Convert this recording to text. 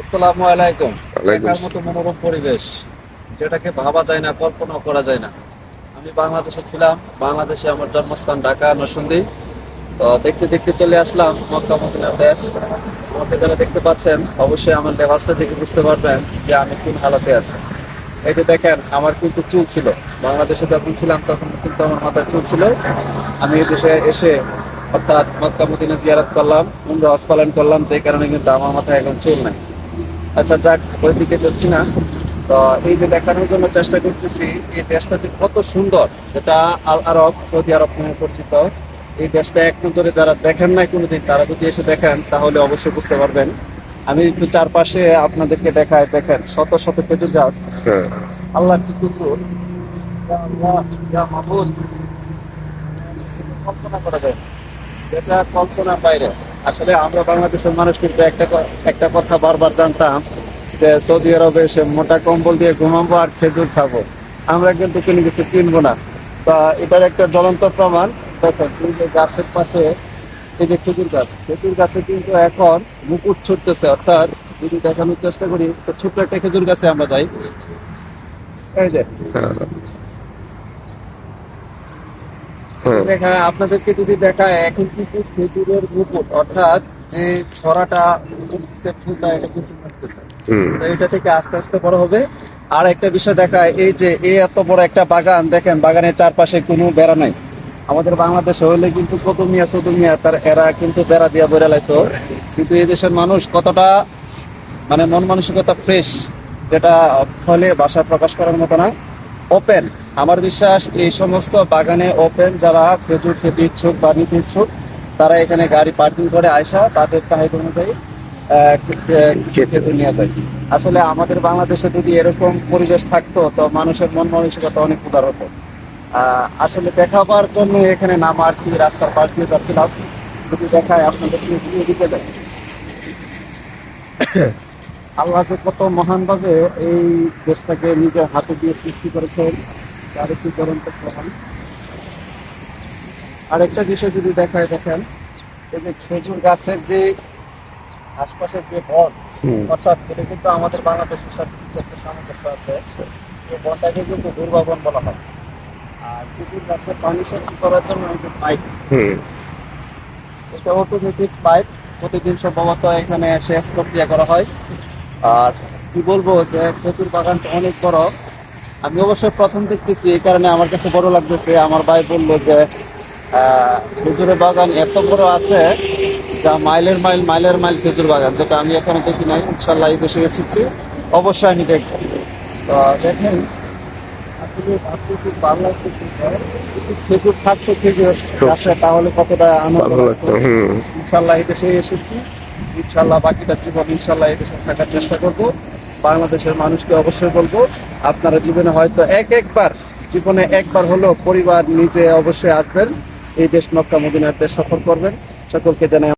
আসসালামু আলাইকুম। দেখার মতো মনোরম পরিবেশ যেটাকে ভাবা যায় না কল্পনা করা যায় না। আমি বাংলাদেশে ছিলাম বাংলাদেশে আমার জন্মস্থান ঢাকা নরসিংদী। তো দেখতে দেখতে চলে আসলাম মক্কা মদিনার দেশ। আমাকে যারা দেখতে পাচ্ছেন অবশ্যই আমার লেবাসটা দেখে বুঝতে পারবেন যে আমি কোন হালতে আছি। এই যে দেখেন আমার কিন্তু চুল ছিল। বাংলাদেশে যখন ছিলাম তখন কিন্তু আমার মাথায় চুল ছিল। আমি এই দেশে এসে অর্থাৎ মক্কা মদিনা জিয়ারত করলাম উমরা হজ পালন করলাম যে কারণে কিন্তু আমার মাথায় এখন চুল নাই। আচ্ছা যাক ওই দিকে যাচ্ছি না। তো এই যে দেখানোর জন্য চেষ্টা করতেছি এই দেশটা যে কত সুন্দর যেটা আল আরব সৌদি আরব নামে পরিচিত। এই দেশটা এক নজরে যারা দেখেন নাই কোনোদিন তারা যদি এসে দেখেন তাহলে অবশ্যই বুঝতে পারবেন। আমি একটু চারপাশে আপনাদেরকে দেখায় দেখেন শত শত খেজুর গাছ। হ্যাঁ। আল্লাহ কি কুকুর। কল্পনা করা যায় না। যেটা কল্পনার বাইরে। আসলে আমরা বাংলাদেশের মানুষ কিন্তু একটা একটা কথা বারবার জানতাম যে সৌদি আরবে এসে মোটা কম্বল দিয়ে ঘুমাবো আর খেজুর খাব। আমরা কিন্তু কোনো কিছু কিনবো না। তা এটার একটা জ্বলন্ত প্রমাণ। গাছের পাশে, এই যে খেজুর গাছ, খেজুর গাছে কিন্তু এখন মুকুট ছুটতেছে। অর্থাৎ যদি দেখানোর চেষ্টা করি ছোট্ট একটা খেজুর গাছে আমরা যাই। এই যে দেখা আপনাদেরকে যদি দেখায় এখন কিন্তু খেজুরের মুকুট অর্থাৎ যে ছড়াটা ফুলটা এটা কিন্তু তো এটা থেকে আস্তে আস্তে বড় হবে। আর একটা বিষয় দেখায় এই যে এই এত বড় একটা বাগান দেখেন বাগানের চারপাশে কোনো বেড়া নাই। আমাদের বাংলাদেশে হইলে কিন্তু কত মিয়া চোদ্দ মিয়া তার এরা কিন্তু বেড়া দিয়া বেড়া লাইতো। কিন্তু এই দেশের মানুষ কতটা মানে মন মানসিকতা ফ্রেশ যেটা ফলে ভাষা প্রকাশ করার মতো না। ওপেন আমার বিশ্বাস এই সমস্ত বাগানে ওপেন যারা খেজুর খেতে ইচ্ছুক বা নিতে ইচ্ছুক, তারা এখানে গাড়ি পার্কিং করে আয়সা তাদের চাহিদা অনুযায়ী খেজুর নিয়ে যায়। আসলে আমাদের বাংলাদেশে যদি এরকম পরিবেশ থাকতো, তো মানুষের মন মানসিকতা অনেক উদার হতো। আসলে দেখাবার জন্য এখানে নামা আর কি রাস্তার পাশ দিয়ে যাচ্ছিলাম? যদি দেখায় আপনাদেরকে এদিকে দেয় আল্লাহ যে কত মহান ভাবে এই দেশটাকে নিজের হাতে দিয়ে সৃষ্টি করেছেন তার একটি জ্বলন্ত প্রমাণ। আরেকটা বিষয় যদি দেখায় দেখেন এই যে খেজুর গাছের যে আশপাশের যে বন অর্থাৎ এটা কিন্তু আমাদের বাংলাদেশের সাথে কিছু একটা সামঞ্জস্য আছে। এই বনটাকে কিন্তু দুর্বাবন বলা হয়। আর খেজুর গাছের পানি সেচ করার জন্য এই যে পাইপ এটা অটোমেটিক পাইপ প্রতিদিন সম্ভবত এখানে সেচ প্রক্রিয়া করা হয়। আর কি বলব যে খেজুর বাগানটা অনেক বড়। আমি অবশ্য প্রথম দেখতেছি এই কারণে আমার কাছে বড় লাগতেছে। আমার ভাই বলল যে খেজুরের বাগান এত বড় আছে যা মাইলের মাইল মাইলের মাইল খেজুর বাগান যেটা আমি এখনও দেখি নাই। ইনশাল্লাহ এই দেশে এসেছি অবশ্যই আমি দেখব। তো দেখেন আসলে আপনি খুব ভালো লাগতেছে খেজুর থাকতো খেজুর আছে তাহলে কতটা আনন্দ ইনশাল্লাহ এই দেশে এসেছি। ইনশাল্লাহ বাকিটা জীবন ইনশাল্লাহ এদেশে থাকার চেষ্টা করব। বাংলাদেশের মানুষকে অবশ্যই বলব, আপনারা জীবনে হয়তো এক একবার, জীবনে একবার হলেও পরিবার নিজে অবশ্যই আসবেন। এই দেশ মক্কা মদিনার দেশ সফর করবেন। সকলকে জানাই